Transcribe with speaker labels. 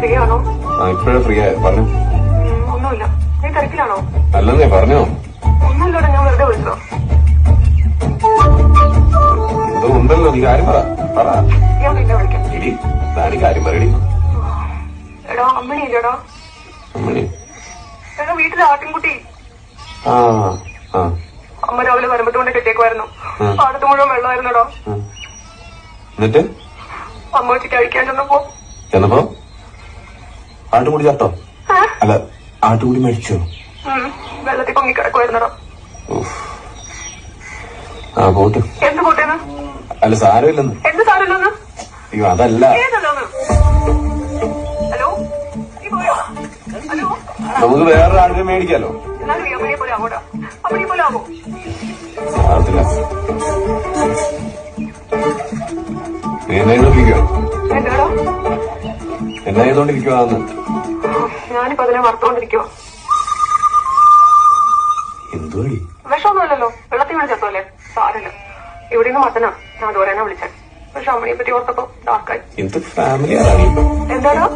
Speaker 1: Free ആണോ
Speaker 2: ഇപ്പോഴേ free പറഞ്ഞു.
Speaker 1: ഒന്നുമില്ല. നീ തിരക്കിലാണോ?
Speaker 2: അല്ലെന്നേ പറഞ്ഞോ.
Speaker 1: ഒന്നുമില്ലടാ ഞാൻ വെറുതെ വിളിച്ചോ
Speaker 2: എന്തോ ഉണ്ടല്ലോ നീ കാര്യം പറ. പറ.
Speaker 1: ഞാൻ പിന്നെ വിളിക്കാം.
Speaker 2: ഇടി താനി കാര്യം പറയടി.
Speaker 1: എടാ അമ്മണി ഇല്ലടാ.
Speaker 2: അമ്മണി.
Speaker 1: വീട്ടിലെ ആട്ടിൻകുട്ടി.
Speaker 2: ആ ആ.
Speaker 1: അമ്മ രാവിലെ വരുമ്പത്തോണ്ട് കെട്ടിയേക്കുമായിരുന്നു
Speaker 2: ഉം.
Speaker 1: പാടത്ത് മുഴുവൻ വെള്ളമായിരുന്നടാ.
Speaker 2: എന്നിട്ട്?
Speaker 1: അമ്മ വെച്ച് കഴിക്കാൻ ചെന്നപ്പോ
Speaker 2: ചെന്നപ്പോ? ആട്ടുകൂടി ചത്തോ? അല്ല ആട്ടുകൂടി മരിച്ചോ
Speaker 1: വെള്ളത്തിൽ പൊങ്ങി കിടക്കുമായിരുന്നടാ
Speaker 2: ആ പോട്ട്.
Speaker 1: എന്ത് പോട്ടേന്ന്?
Speaker 2: അല്ല സാരമില്ലെന്ന്.
Speaker 1: എന്ത് സാരമില്ലെന്ന്?
Speaker 2: അയ്യോ അതല്ല.
Speaker 1: ഹലോ?
Speaker 2: നമുക്ക് വേറെ ആളുകൾ മേടിക്കാലോ സാരത്തില്ല നീ എന്നെ
Speaker 1: എന്താടാ?
Speaker 2: എന്നെ ചെയ്തോണ്ടിരിക്കുവാന്ന്
Speaker 1: ഞാനിപ്പോ അതിനെ വറുത്തോണ്ടിരിക്കുവോ
Speaker 2: എന്തുവഴി
Speaker 1: വിഷമൊന്നുമല്ലല്ലോ. വെള്ളത്തിൽ വീണ് ചത്തല്ലേ സാരല്ല ഇവിടെ നിന്ന് മട്ടനാ ഞാൻ അതുപോലെ തന്നെ വിളിച്ചേ പക്ഷെ അമ്മയെ പറ്റി ഓർത്തപ്പോ ഡാർക്കായി
Speaker 2: എന്ത് ഫാമിലിയാണ്
Speaker 1: എന്താടാ?